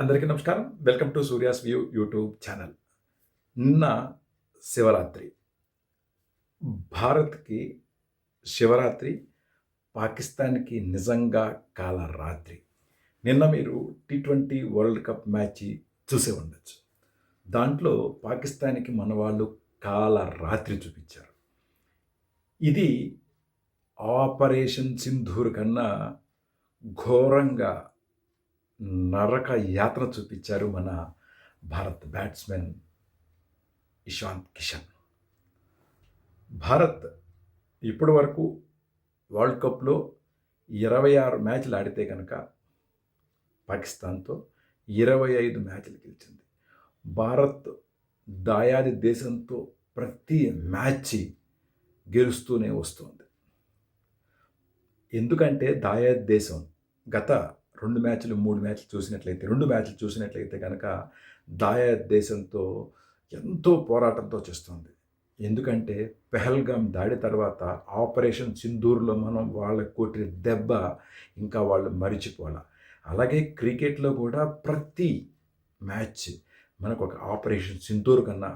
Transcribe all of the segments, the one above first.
అందరికీ నమస్కారం. Welcome to Surya's view YouTube channel. నిన్న శివరాత్రి. భారత్కి శివరాత్రి పాకిస్తాన్కి నిజంగా కాల రాత్రి నిన్న మీరు T twenty world cup match చూసే ఉండొచ్చు. దాంట్లో పాకిస్తాన్కి మన వాళ్ళు కాల రాత్రి చూపించారు. ఇది ఆపరేషన్ సింధూర్ కన్నా ఘోరంగా నరక యాత్ర చూపించారు మన భారత్ బ్యాట్స్మెన్ ఇషాంత్ కిషన్. భారత్ ఇప్పటి వరకు వరల్డ్ కప్లో ఇరవై ఆరు మ్యాచ్లు ఆడితే కనుక పాకిస్తాన్తో ఇరవై ఐదు మ్యాచ్లు గెలిచింది. భారత్ దాయాది దేశంతో ప్రతి మ్యాచ్ గెలుస్తూనే వస్తుంది. ఎందుకంటే దాయాది దేశం గత రెండు మ్యాచ్లు మూడు మ్యాచ్లు చూసినట్లయితే రెండు మ్యాచ్లు చూసినట్లయితే కనుక దాయా దేశంతో ఎంతో పోరాటంతో చేస్తుంది. ఎందుకంటే పెహల్గాం దాడి తర్వాత ఆపరేషన్ సింధూర్లో మనం వాళ్ళకు కొట్టిన దెబ్బ ఇంకా వాళ్ళు మరిచిపోవాలి అలాగే క్రికెట్లో కూడా ప్రతి మ్యాచ్ మనకు ఒక ఆపరేషన్ సింధూర్ కన్నా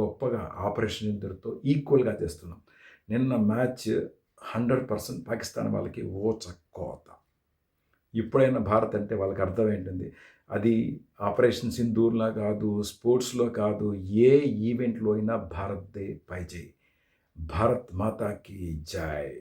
గొప్పగా ఆపరేషన్ సింధూర్తో ఈక్వల్గా చేస్తున్నాం. నిన్న మ్యాచ్ హండ్రెడ్ పర్సెంట్ పాకిస్తాన్ వాళ్ళకి ఓచ కోత ఇప్పుడైనా భారత్ అంటే వాళ్ళకి అర్థం ఏంటింది అది ఆపరేషన్ సింధూర్లా కాదు స్పోర్ట్స్లో కాదు ఏ ఈవెంట్లో అయినా భారత్దే పై భారత్ మాతాకి జాయ్